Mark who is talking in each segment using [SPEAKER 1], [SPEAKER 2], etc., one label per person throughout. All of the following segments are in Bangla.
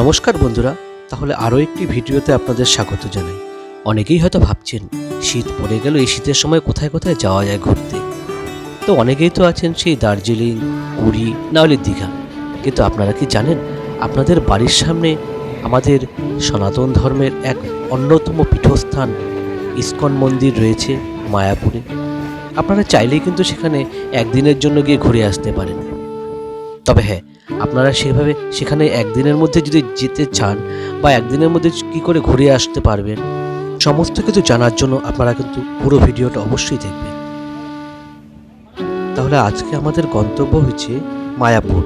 [SPEAKER 1] নমস্কার বন্ধুরা, তাহলে আরও একটি ভিডিওতে আপনাদের স্বাগত জানাই। অনেকেই হয়তো ভাবছেন, শীত পড়ে গেল, এই শীতের সময় কোথায় কোথায় যাওয়া যায় ঘুরতে? তো অনেকেই তো আছেন সেই দার্জিলিং, পুরী নাহলে দীঘা। কিন্তু আপনারা কি জানেন, আপনাদের বাড়ির সামনে আমাদের সনাতন ধর্মের এক অন্যতম পীঠস্থান ইস্কন মন্দির রয়েছে, মায়াপুরে। আপনারা চাইলেই কিন্তু সেখানে একদিনের জন্য গিয়ে ঘুরে আসতে পারেন। তবে হ্যাঁ আপনারা সেভাবে সেখানে একদিনের মধ্যে যদি যেতে চান বা একদিনের মধ্যে কি করে ঘুরে আসতে পারবেন, সমস্ত কিছু জানার জন্য আপনারা কিন্তু পুরো ভিডিওটা অবশ্যই দেখবেন। তাহলে আজকে আমাদের গন্তব্য হচ্ছে মায়াপুর।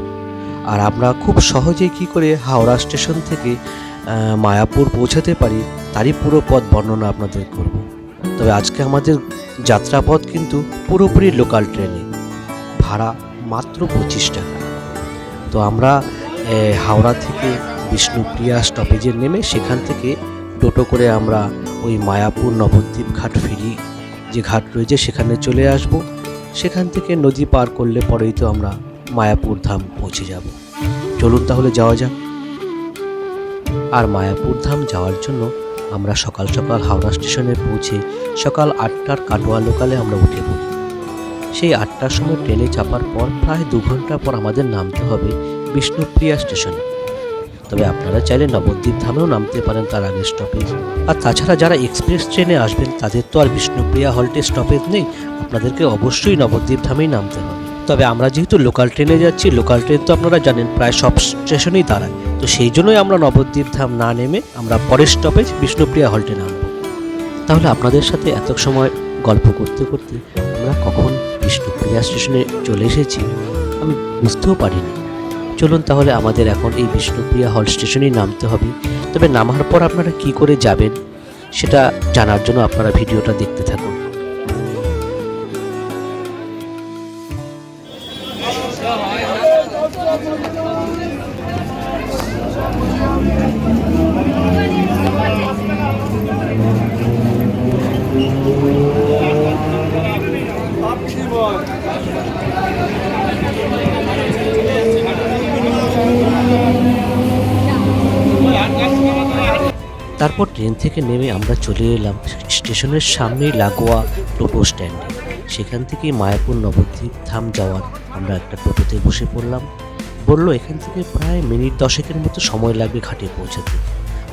[SPEAKER 1] আর আমরা খুব সহজেই কি করে হাওড়া স্টেশন থেকে মায়াপুর পৌঁছাতে পারি, তারই পুরো পথ বর্ণনা আপনাদের করব। তবে আজকে আমাদের যাত্রাপথ কিন্তু পুরোপুরি লোকাল ট্রেনে, ভাড়া মাত্র পঁচিশ টাকা। তো আমরা হাওড়া থেকে বিষ্ণুপ্রিয়া স্টপেজে নেমে সেখান থেকে টোটো করে আমরা ওই মায়াপুর নবদ্বীপ ঘাট ফেরি। যে ঘাট রয়েছে সেখানে চলে আসব। সেখান থেকে নদী পার করলে পরেই তো আমরা মায়াপুর ধাম পৌঁছে যাব। চলুন তাহলে যাওয়া যাক। আর মায়াপুর ধাম যাওয়ার জন্য আমরা সকাল সকাল হাওড়া স্টেশনে পৌঁছে সকাল আটটার কাটোয়া লোকালে আমরা উঠে পড়ি। সেই আটটার সময় ট্রেনে চাপার পর প্রায় দু ঘণ্টা পর আমাদের নামতে হবে বিষ্ণুপ্রিয়া স্টেশনে। তবে আপনারা চাইলে নবদ্বীপ ধামেও নামতে পারেন তার আগের স্টপেজ। আর তাছাড়া যারা এক্সপ্রেস ট্রেনে আসবেন, তাদের তো আর বিষ্ণুপ্রিয়া হল্টে স্টপেজ নেই। আপনাদেরকে অবশ্যই নবদ্বীপ ধামেই নামতে হবে। তবে আমরা যেহেতু লোকাল ট্রেনে যাচ্ছি, লোকাল ট্রেন তো আপনারা জানেন প্রায় সব স্টেশনেই দাঁড়ায়। তো সেই জন্যই আমরা নবদ্বীপ ধাম না নেমে আমরা পরের স্টপেজ বিষ্ণুপ্রিয়া হল্টে নামব। তাহলে আপনাদের সাথে এত সময় গল্প করতে করতে আমরা কখন বিষ্ণুপ্রিয়া স্টেশনে চলে এসেছি। আমি বুঝতেও পারিনি। চলুন তাহলে আমাদের এখন এই বিষ্ণুপ্রিয়া হল স্টেশনেই নামতে হবে। তবে নামার পর আপনারা কি করে যাবেন, সেটা জানার জন্য আপনারা ভিডিওটা দেখতে থাকুন। তারপর ট্রেন থেকে নেমে আমরা চলে এলাম স্টেশনের সামনেই লাগোয়া টোটো স্ট্যান্ডে। সেখান থেকে মায়াপুর নবদ্বীপ ধাম যাওয়ার আমরা একটা টোটোতে বসে পড়লাম। বলল, এখান থেকে প্রায় মিনিট দশেকের মতো সময় লাগবে ঘাটে পৌঁছাতে,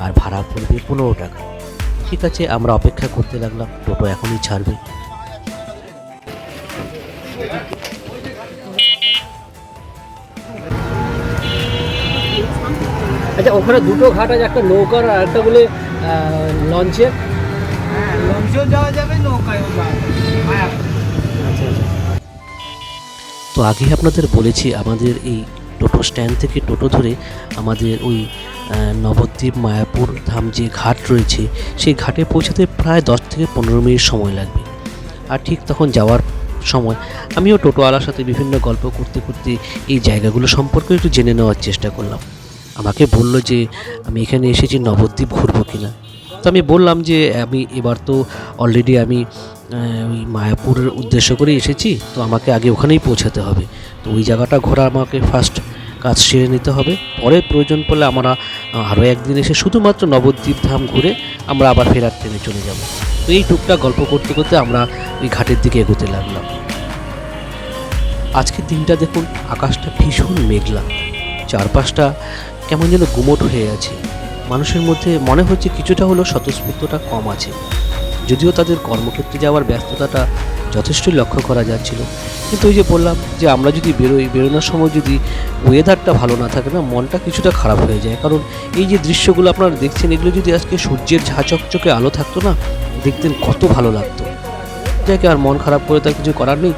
[SPEAKER 1] আর ভাড়া পড়বে পনেরো টাকা। ঠিক আছে, আমরা অপেক্ষা করতে লাগলাম, টোটো এখনই ছাড়বে।
[SPEAKER 2] আচ্ছা ওখানে দুটো ঘাট আছে, একটা নৌকার আর একটা বলে লঞ্চে?
[SPEAKER 3] হ্যাঁ লঞ্চেও যাওয়া যাবে নৌকায়ও যাওয়া যাবে। মায়াপুর
[SPEAKER 1] তো আগেই আপনাদের বলেছি আমাদের এই টোটো স্ট্যান্ড থেকে টোটো ধরে আমাদের ওই নবদ্বীপ মায়াপুর ধাম যে ঘাট রয়েছে সেই ঘাটে পৌঁছাতে প্রায় দশ থেকে পনেরো মিনিট সময় লাগবে। আর ঠিক তখন যাওয়ার সময় আমিও টোটোওয়ালার সাথে বিভিন্ন গল্প করতে করতে এই জায়গাগুলো সম্পর্কে একটু জেনে নেওয়ার চেষ্টা করলাম। আমাকে বলল যে আমি এখানে এসেছি, নবদ্বীপ ঘুরবো কিনা। তো আমি বললাম যে আমি এবার তো অলরেডি আমি ওই মায়াপুরের উদ্দেশ্য করে এসেছি, তো আমাকে আগে ওখানেই পৌঁছাতে হবে। তো ওই জায়গাটা ঘোরা আমাকে ফার্স্ট কাজ সেরে নিতে হবে। পরে প্রয়োজন পড়লে আমরা আরও একদিন এসে শুধুমাত্র নবদ্বীপ ধাম ঘুরে আমরা আবার ফেরার ট্রেনে চলে যাব। তো এই টুকটাক গল্প করতে করতে আমরা ওই ঘাটের দিকে এগোতে লাগলাম। আজকের দিনটা দেখুন, আকাশটা ভীষণ মেঘলা। চারপাশটা কেমন যেন গুমট হয়ে আছে। মানুষের মধ্যে মনে হচ্ছে কিছুটা হলেও স্বতঃস্ফূর্তটা কম আছে। যদিও তাদের কর্মক্ষেত্রে যাওয়ার ব্যস্ততাটা যথেষ্টই লক্ষ্য করা যাচ্ছিল। কিন্তু ওই যে বললাম যে আমরা যদি বেরোই, বেরোনোর সময় যদি ওয়েদারটা ভালো না থাকে না, মনটা কিছুটা খারাপ হয়ে যায়। কারণ এই যে দৃশ্যগুলো আপনারা দেখছেন, এগুলো যদি আজকে সূর্যের ঝাঁচকচকে আলো থাকতো না, দেখতেন কত ভালো লাগতো। যাকে আর মন খারাপ করে তার কিছু করার নেই,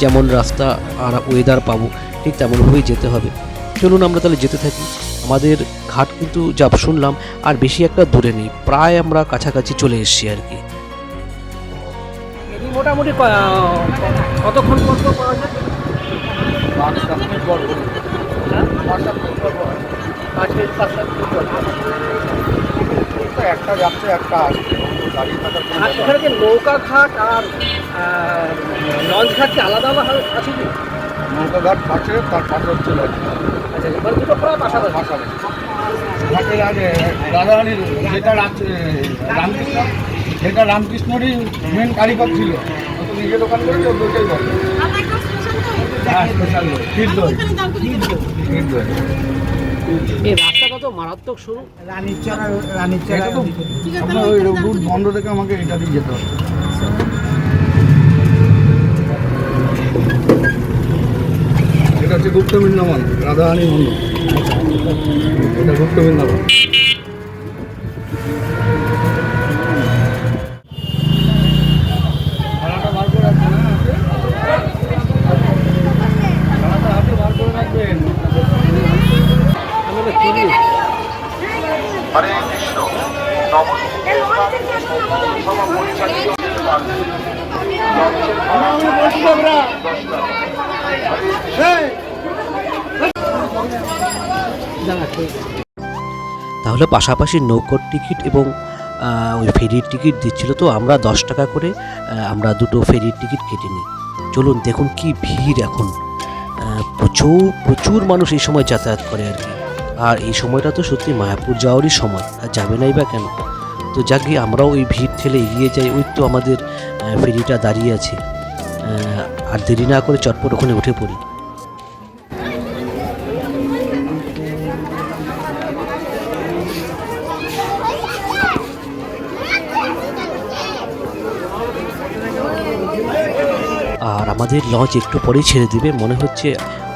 [SPEAKER 1] যেমন রাস্তা আর ওয়েদার পাবো, ঠিক তেমনভাবেই যেতে হবে। চলুন আমরা তাহলে যেতে থাকি। আমাদের ঘাট কিন্তু যা শুনলাম আর বেশি একটা দূরে নেই প্রায় আমরা কাছাকাছি চলে এসেছি আর কি
[SPEAKER 2] মোটামুটি কতক্ষণ পর পর পাওয়া যায়
[SPEAKER 3] পাঁচ সাত মিনিট পর পর।
[SPEAKER 2] হ্যাঁ?
[SPEAKER 3] পাঁচ সাত মিনিট পর পর।
[SPEAKER 2] পাঁচ মিনিট পাঁচ সাত মিনিট পর পর।
[SPEAKER 3] একটা যাচ্ছে একটা
[SPEAKER 2] আর নৌকা ঘাট আর লঞ্চ ঘাট কি আলাদা আলাদা আছে কি
[SPEAKER 3] নৌকা ঘাট পাশে তার পাশে হচ্ছে লঞ্চ ঘাট।
[SPEAKER 2] মানে দুটো খোলা পাশাপাশি
[SPEAKER 3] পাশাপাশি ঘাটের আগে রাধারানীর যেটা রাত- রামকৃষ্ণ যেটা রামকৃষ্ণরই মেন কারিগর ছিল। ও তো নিজে দোকান করে ওর দুটোই বলে। হ্যাঁ স্পেশাল ক্ষীর দই। ক্ষীর দই।
[SPEAKER 2] এই রাস্তাটা তো মারাত্মক শুরু
[SPEAKER 3] এটা তো আপনার ওই রুট বন্ধ থেকে আমাকে এটা দিয়ে যেতে হবে। হচ্ছে গুপ্ত বৃন্দাবন রাধারানী মন্দির এটা গুপ্ত বৃন্দাবন। করে রাখবেন, হ্যাঁ, হাতে? থালাটা হাতে বার করে রাখবেন
[SPEAKER 2] আমাদের চুরি
[SPEAKER 4] হরে কৃষ্ণ
[SPEAKER 2] জানা ঠিক
[SPEAKER 1] তাহলে পাশাপাশি নৌকোর টিকিট এবং ওই ফেরির টিকিট দিচ্ছিল তো, আমরা দশ টাকা করে আমরা দুটো ফেরির টিকিট কেটে নিই। চলুন দেখুন কি ভিড় এখন। প্রচুর প্রচুর মানুষ এই সময় যাতায়াত করে আর কি। আর এই সময়টা তো সত্যি মায়াপুর যাওয়ারই সময়, আর যাবে নাই বা কেন? তো যাকে আমরাও ওই ভিড় ঠেলে এগিয়ে যাই, ওই তো আমাদের ফেরিটা দাঁড়িয়ে আছে। আর দেরি না করে চটপট ওখানে উঠে পড়ি। আমাদের লঞ্চ একটু পরেই ছেড়ে দিবে। মনে হচ্ছে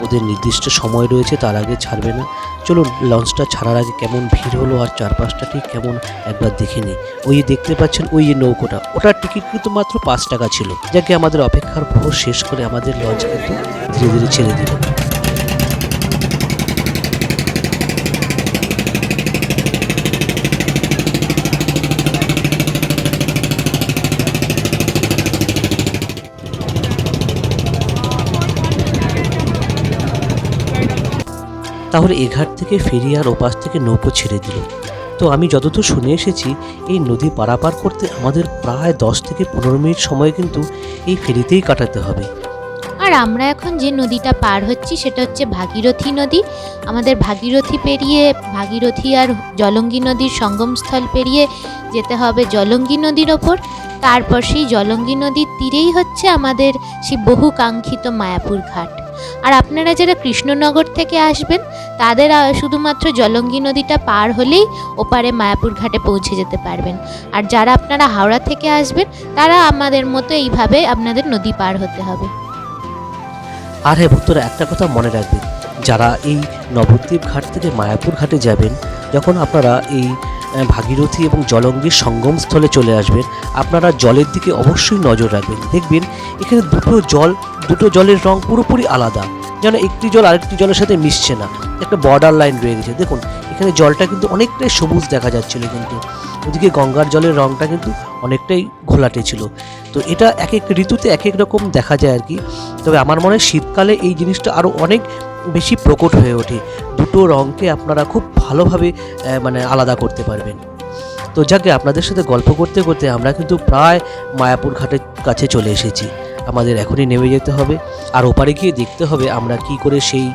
[SPEAKER 1] ওদের নির্দিষ্ট সময় রয়েছে, তার আগে ছাড়বে না। চলুন, লঞ্চটা ছাড়ার আগে কেমন ভিড় হলো আর চারপাশটা ঠিক কেমন একবার দেখে নিই। ওই দেখতে পাচ্ছেন ওই যে নৌকোটা। ওটার টিকিট কিন্তু মাত্র পাঁচ টাকা ছিল। যাকে আমাদের অপেক্ষার ভোর শেষ করে আমাদের লঞ্চ কিন্তু ধীরে ধীরে ছেড়ে দিল। তাহলে এ ঘাট থেকে ফেরি আর ওপাশ থেকে নৌকো ছেড়ে দিল। তো আমি যতদূর শুনে এসেছি, এই নদী পারাপার করতে আমাদের প্রায় দশ থেকে পনেরো মিনিট সময় কিন্তু এই ফেরিতেই কাটাতে হবে।
[SPEAKER 5] আর আমরা এখন যে নদীটা পার হচ্ছি, সেটা হচ্ছে ভাগীরথী নদী। আমাদের ভাগীরথী পেরিয়ে, ভাগীরথী আর জলঙ্গি নদীর সঙ্গমস্থল পেরিয়ে যেতে হবে জলঙ্গি নদীর ওপর। তারপর সেই জলঙ্গি নদীর তীরেই হচ্ছে আমাদের সেই বহু কাঙ্ক্ষিত মায়াপুর ঘাট। আর আপনারা যারা কৃষ্ণনগর থেকে আসবেন, তাদের শুধুমাত্র জলঙ্গি নদীটা পার হলেই ওপারে মায়াপুর ঘাটে পৌঁছে যেতে পারবেন। আর যারা আপনারা হাওড়া থেকে আসবেন, তারা আমাদের মতো এইভাবে আপনাদের নদী পার হতে হবে।
[SPEAKER 1] আর হ্যাঁ ভক্তরা একটা কথা মনে রাখবেন, যারা এই নবদ্বীপ ঘাট থেকে মায়াপুর ঘাটে যাবেন, যখন আপনারা এই ভাগীরথী এবং জলঙ্গির সঙ্গমস্থলে চলে আসবেন। আপনারা জলের দিকে অবশ্যই নজর রাখবেন। দেখবেন এখানে দুটো জল, দুটো জলের রং পুরোপুরি আলাদা। যেন একটি জল আরেকটি জলের সাথে মিশছে না। একটা বর্ডার লাইন রয়ে গেছে। দেখুন, এখানে জলটা কিন্তু অনেকটাই সবুজ দেখা যাচ্ছিল কিন্তু। ওদিকে গঙ্গার জলের রংটা কিন্তু অনেকটাই ঘোলাটে ছিল। তো এটা এক এক ঋতুতে এক এক রকম দেখা যায় আর কি। তবে আমার মনে হয় শীতকালে এই জিনিসটা আরও অনেক বেশি প্রকট হয়ে ওঠে। দুটো রঙকে আপনারা খুব ভালোভাবে মানে আলাদা করতে পারবেন। তো যাকে আপনাদের সাথে গল্প করতে করতে আমরা কিন্তু প্রায় মায়াপুর ঘাটের কাছে চলে এসেছি। আমাদের এখনই নেমে যেতে হবে। আর ওপারে গিয়ে দেখতে হবে আমরা কি করে সেই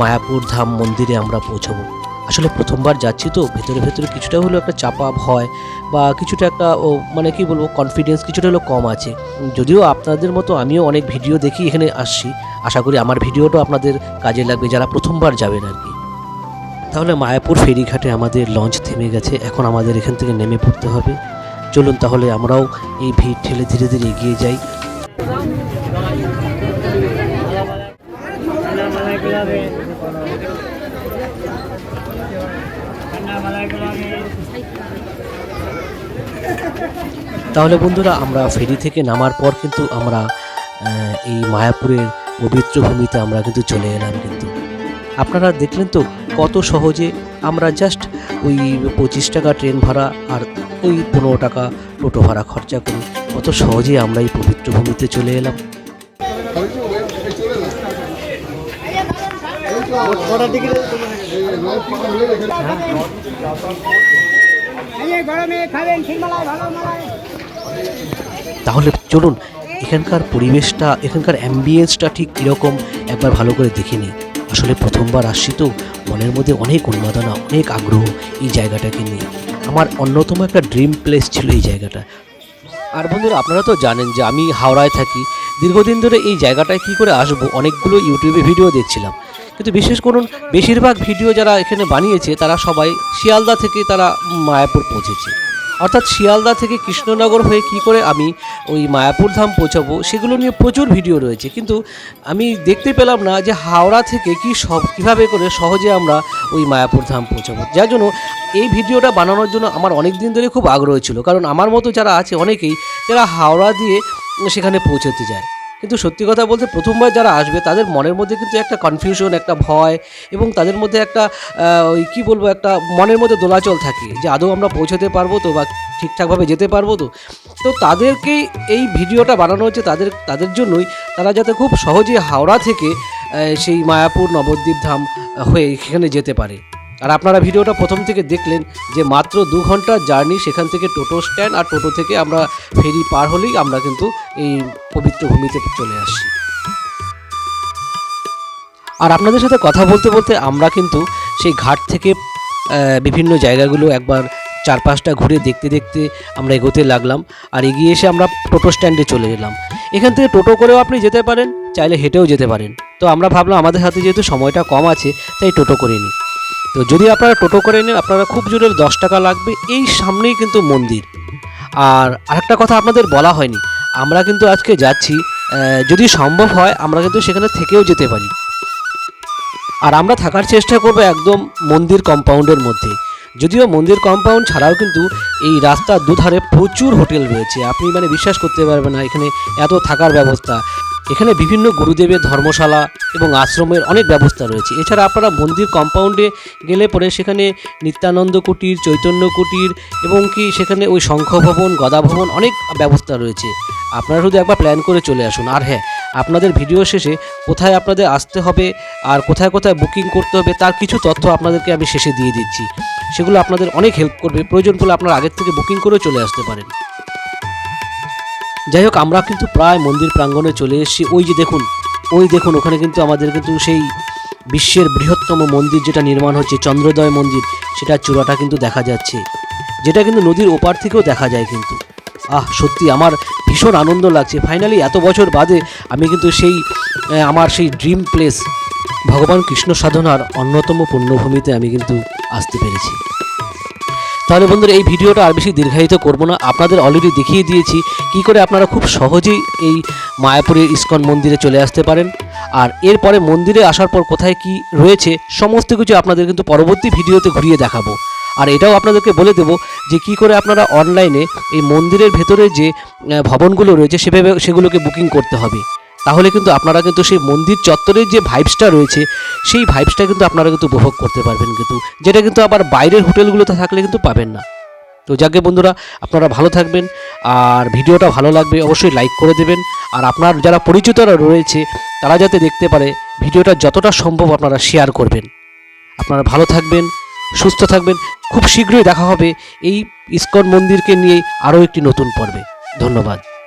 [SPEAKER 1] মায়াপুর ধাম মন্দিরে আমরা পৌঁছবো। আসলে প্রথমবার যাচ্ছি তো, ভেতরে ভেতরে কিছুটা হলেও একটা চাপা ভয় বা কিছুটা একটা, ও মানে কি বলব কনফিডেন্স কিছুটা হলেও কম আছে। যদিও আপনাদের মতো আমিও অনেক ভিডিও দেখি, এখানে আসছি। আশা করি আমার ভিডিওটা আপনাদের কাজে লাগবে যারা প্রথমবার যাবেন আর কি। তাহলে মায়াপুর ফেরিঘাটে আমাদের লঞ্চ থেমে গেছে, এখন আমাদের এখান থেকে নেমে পড়তে হবে। চলুন তাহলে আমরাও এই ভিড় ঠেলে ধীরে ধীরে এগিয়ে যাই। তাহলে বন্ধুরা, আমরা ফেরি থেকে নামার পর কিন্তু আমরা এই মায়াপুরের পবিত্র ভূমিতে আমরা কিন্তু চলে এলাম কিন্তু। আপনারা দেখলেন তো কত সহজে আমরা জাস্ট ওই পঁচিশ টাকা ট্রেন ভাড়া আর ওই পনেরো টাকা টোটো ভাড়া খরচা করি। কত সহজে আমরা এই পবিত্র ভূমিতে চলে এলাম। তাহলে চলুন, এখানকার পরিবেশটা, এখানকার অ্যাম্বিয়েন্সটা ঠিক কীরকম একবার ভালো করে দেখে নিই। আসলে প্রথমবার আসছি তো, মনের মধ্যে অনেক উন্মাদনা, অনেক আগ্রহ এই জায়গাটাকে নিয়ে। আমার অন্যতম একটা ড্রিম প্লেস ছিল এই জায়গাটা। আর বন্ধুরা, আপনারা তো জানেন যে আমি হাওড়ায় থাকি। দীর্ঘদিন ধরে এই জায়গাটায় কী করে আসব, অনেকগুলো ইউটিউবে ভিডিও দেখছিলাম। কিন্তু বিশেষ করুন, বেশিরভাগ ভিডিও যারা এখানে বানিয়েছে, তারা সবাই শিয়ালদা থেকে তারা মায়াপুর পৌঁছেছে। অর্থাৎ শিয়ালদা থেকে কৃষ্ণনগর হয়ে কি করে আমি ওই মায়াপুর ধাম পৌঁছাবো, সেগুলো নিয়ে প্রচুর ভিডিও রয়েছে। কিন্তু আমি দেখতে পেলাম না যে হাওড়া থেকে কি সব, কীভাবে করে সহজে আমরা ওই মায়াপুর ধাম পৌঁছাবো। যার জন্য এই ভিডিওটা বানানোর জন্য আমার অনেক দিন ধরে খুব আগ্রহ ছিল। কারণ আমার মতো যারা আছে অনেকেই, যারা হাওড়া দিয়ে সেখানে পৌঁছতে যায়। কিন্তু সত্যি কথা বলতে প্রথমবার যারা আসবে, তাদের মনের মধ্যে কিন্তু একটা কনফিউশন একটা ভয় এবং তাদের মধ্যে একটা ওই কী বলব, একটা মনের মধ্যে দোলাচল থাকে যে আদৌ আমরা পৌঁছাতে পারব তো বা ঠিকঠাকভাবে যেতে পারব তো। তো তাদেরকেই এই ভিডিওটা বানানো হচ্ছে, তাদের তাদের জন্যই তারা যাতে খুব সহজে হাওড়া থেকে সেই মায়াপুর নবদ্বীপ ধাম হয়ে সেখানে যেতে পারে। আর আপনারা ভিডিওটা প্রথম থেকে দেখলেন যে মাত্র দু ঘণ্টার জার্নি সেখান থেকে টোটো স্ট্যান্ড আর টোটো থেকে আমরা ফেরি পার হলেই আমরা কিন্তু এই পবিত্র ভূমিতে চলে আসি আর আপনাদের সাথে কথা বলতে বলতে আমরা কিন্তু সেই ঘাট থেকে বিভিন্ন জায়গাগুলো একবার চার পাঁচটা ঘুরে দেখতে দেখতে আমরা এগোতে লাগলাম আর এগিয়ে এসে আমরা টোটো স্ট্যান্ডে চলে এলাম। এখান থেকে টোটো করেও আপনি যেতে পারেন, চাইলে হেঁটেও যেতে পারেন। তো আমরা ভাবলাম আমাদের হাতে যেহেতু সময়টা কম আছে, তাই টোটো করে নিই। তো যদি আপনারা টোটো করে নেন, আপনারা খুব জোরে দশ টাকা লাগবে। এই সামনেই কিন্তু মন্দির। আর আরেকটা কথা আপনাদের বলা হয়নি, আমরা কিন্তু আজকে যাচ্ছি যদি সম্ভব হয়, আমরা কিন্তু সেখানে থেকেও যেতে পারি। আর আমরা থাকার চেষ্টা করব একদম মন্দির কম্পাউন্ডের মধ্যে। যদিও মন্দির কম্পাউন্ড ছাড়াও কিন্তু এই রাস্তার দুধারে প্রচুর হোটেল রয়েছে। আপনি মানে বিশ্বাস করতে পারবেন না, এখানে এত থাকার ব্যবস্থা। এখানে বিভিন্ন গুরুদেবের ধর্মশালা এবং আশ্রমের অনেক ব্যবস্থা রয়েছে। এছাড়া আপনারা মন্দির কম্পাউন্ডে গেলে পরে সেখানে নিত্যানন্দ কুটির, চৈতন্য কুটির এবং কি সেখানে ওই শঙ্খ ভবন, গদা ভবন অনেক ব্যবস্থা রয়েছে। আপনারা শুধু একবার প্ল্যান করে চলে আসুন। আর হ্যাঁ আপনাদের ভিডিও শেষে কোথায় আপনাদের আসতে হবে আর কোথায় কোথায় বুকিং করতে হবে তার কিছু তথ্য আপনাদেরকে আমি শেষে দিয়ে দিচ্ছি। সেগুলো আপনাদের অনেক হেল্প করবে। প্রয়োজন পড়লে আপনারা আগের থেকে বুকিং করে চলে আসতে পারেন। যাই হোক, আমরা কিন্তু প্রায় মন্দির প্রাঙ্গণে চলে এসেছি। ওই যে দেখুন, ওই দেখুন, ওখানে কিন্তু আমাদের কিন্তু সেই বিশ্বের বৃহত্তম মন্দির যেটা নির্মাণ হচ্ছে, চন্দ্রোদয় মন্দির সেটা চূড়াটা কিন্তু দেখা যাচ্ছে। যেটা কিন্তু নদীর ওপার থেকেও দেখা যায় কিন্তু। আহ, সত্যি আমার ভীষণ আনন্দ লাগছে। ফাইনালি এত বছর বাদে আমি কিন্তু সেই আমার সেই ড্রিম প্লেস ভগবান কৃষ্ণ সাধনার অন্যতম পুণ্যভূমিতে আমি কিন্তু আসতে পেরেছি। তাহলে বন্ধুরা, এই ভিডিওটা আর বেশি দীর্ঘায়িত করব না। আপনাদের অলরেডি দেখিয়ে দিয়েছি কি করে আপনারা খুব সহজেই এই মায়াপুরের ইস্কন মন্দিরে চলে আসতে পারেন। আর এরপরে মন্দিরে আসার পর কোথায় কি রয়েছে, সমস্ত কিছু আপনাদের কিন্তু পরবর্তী ভিডিওতে ঘুরিয়ে দেখাবো। আর এটাও আপনাদেরকে বলে দেবো যে কি করে আপনারা অনলাইনে এই মন্দিরের ভেতরে যে ভবনগুলো রয়েছে, সেভাবে সেগুলোকে বুকিং করতে হবে। তাহলে কিন্তু আপনারা কিন্তু সেই মন্দির চত্বরের যে ভাইবসটা রয়েছে, সেই ভাইবসটা কিন্তু আপনারা কিন্তু উপভোগ করতে পারবেন কিন্তু। যেটা কিন্তু আবার বাইরের হোটেলগুলোতে থাকলে কিন্তু পাবেন না। তো যাকে বন্ধুরা, আপনারা ভালো থাকবেন, আর ভিডিওটা ভালো লাগবে অবশ্যই লাইক করে দেবেন। আর আপনার যারা পরিচিতরা রয়েছে, তারা যাতে দেখতে পারে ভিডিওটা যতটা সম্ভব আপনারা শেয়ার করবেন। আপনারা ভালো থাকবেন, সুস্থ থাকবেন। খুব শীঘ্রই দেখা হবে এই ইস্কন মন্দিরকে নিয়ে আরও একটি নতুন পর্বে। ধন্যবাদ।